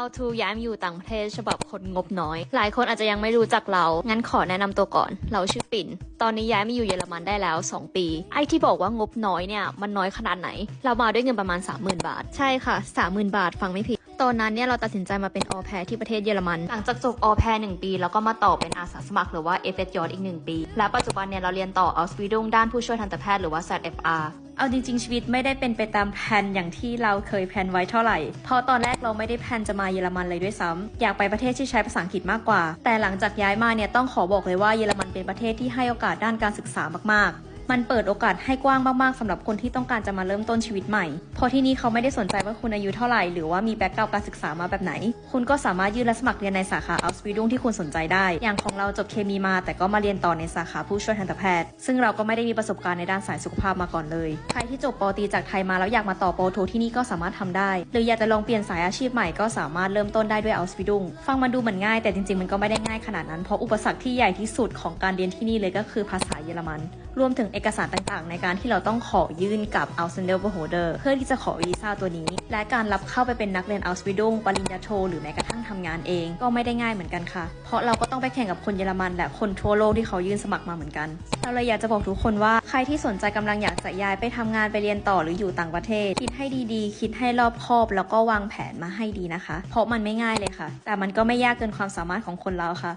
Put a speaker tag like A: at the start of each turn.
A: How to ย้ายมาอยู่ต่างประเทศฉบับคนงบน้อย หลายคนอาจจะยังไม่รู้จักเรา งั้นขอแนะนำตัวก่อน เราชื่อปิ่น ตอนนี้ย้ายมาอยู่เยอรมันได้แล้ว 2 ปี ไอ้ที่บอกว่างบน้อยเนี่ย มันน้อยขนาดไหน เรามาด้วยเงินประมาณ 30,000 บาท ใช่ค่ะ 30,000 บาทฟังไม่ผิด ตอนนั้นเนี่ยเราตัดสินใจมาเป็นออแพรที่ประเทศเยอรมัน หลังจากจบออแพรหนึ่งปี แล้วก็มาต่อเป็นอาสาสมัครหรือว่า f อ j อีก1ปี และปัจจุบันเนี่ยเราเรียนต่อ a u s b i l d u n g ด้านผู้ช่วยทันตแพทย์หรือว่า ZFR
B: เอาจริงๆ ชีวิตไม่ได้เป็นไปตามแผนอย่างที่เราเคยแพลนไว้เท่าไหร่ เพราะตอนแรกเราไม่ได้แพลนจะมาเยอรมันเลยด้วยซ้ำอยากไปประเทศที่ใช้ภาษาอังกฤษมากกว่า แต่หลังจากย้ายมาเนี่ยต้องขอบอกเลยว่าเยอรมันเป็นประเทศที่ให้โอกาสด้านการศึกษามากๆ มันเปิดโอกาสให้กว้างมากๆสำหรับคนที่ต้องการจะมาเริ่มต้นชีวิตใหม่ เพราะที่นี่เขาไม่ได้สนใจว่าคุณอายุเท่าไหร่ หรือว่ามีแบ็กกราวการศึกษามาแบบไหน คุณก็สามารถยื่นและสมัครเรียนในสาขา a u s b i l d u n g ที่คุณสนใจได้ อย่างของเราจบเคมีมา แต่ก็มาเรียนต่อในสาขาผู้ช่วยทันตแพทย์ ซึ่งเราก็ไม่ได้มีประสบการณ์ในด้านสายสุขภาพมาก่อนเลย ใครที่จบปตีจากไทยมาแล้วอยากมาต่อปโทที่นี่ก็สามารถทำได้ หรืออยากจะลองเปลี่ยนสายอาชีพใหม่ก็สามารถเริ่มต้นได้ด้วย a u s b i l d u n g ฟังมันดูเหมือนง่ายแต่จริงๆมันก็ไม่ได้ง่ายขนาดนั้นเพราะอุปสรรคที่ใหญ่ที่สุดของการเรียนที่นี่เลยก็คือภาษาเยอรมัน รวมถึงเอกสารต่างๆ ในการที่เราต้องขอยื่นกับ a u s e n d e l b e h o l d e r เพื่อที่จะขอวีซ่าตัวนี้ และการรับเข้าไปเป็นนักเรียน a u s b i l d u n g ปริญญาโทหรือแม้กระทั่งทำงานเองก็ไม่ได้ง่ายเหมือนกันค่ะ เพราะเราก็ต้องไปแข่งกับคนเยอรมันและคนทั่วโลกที่เขายื่นสมัครมาเหมือนกัน เราเลยอยากจะบอกทุกคนว่าใครที่สนใจกำลังอยากจะย้ายไปทำงานไปเรียนต่อหรืออยู่ต่างประเทศ คิดให้ดีๆ คิดให้รอบคอบแล้วก็วางแผนมาให้ดีนะคะ เพราะมันไม่ง่ายเลยค่ะ แต่มันก็ไม่ยากเกินความสามารถของคนเราค่ะ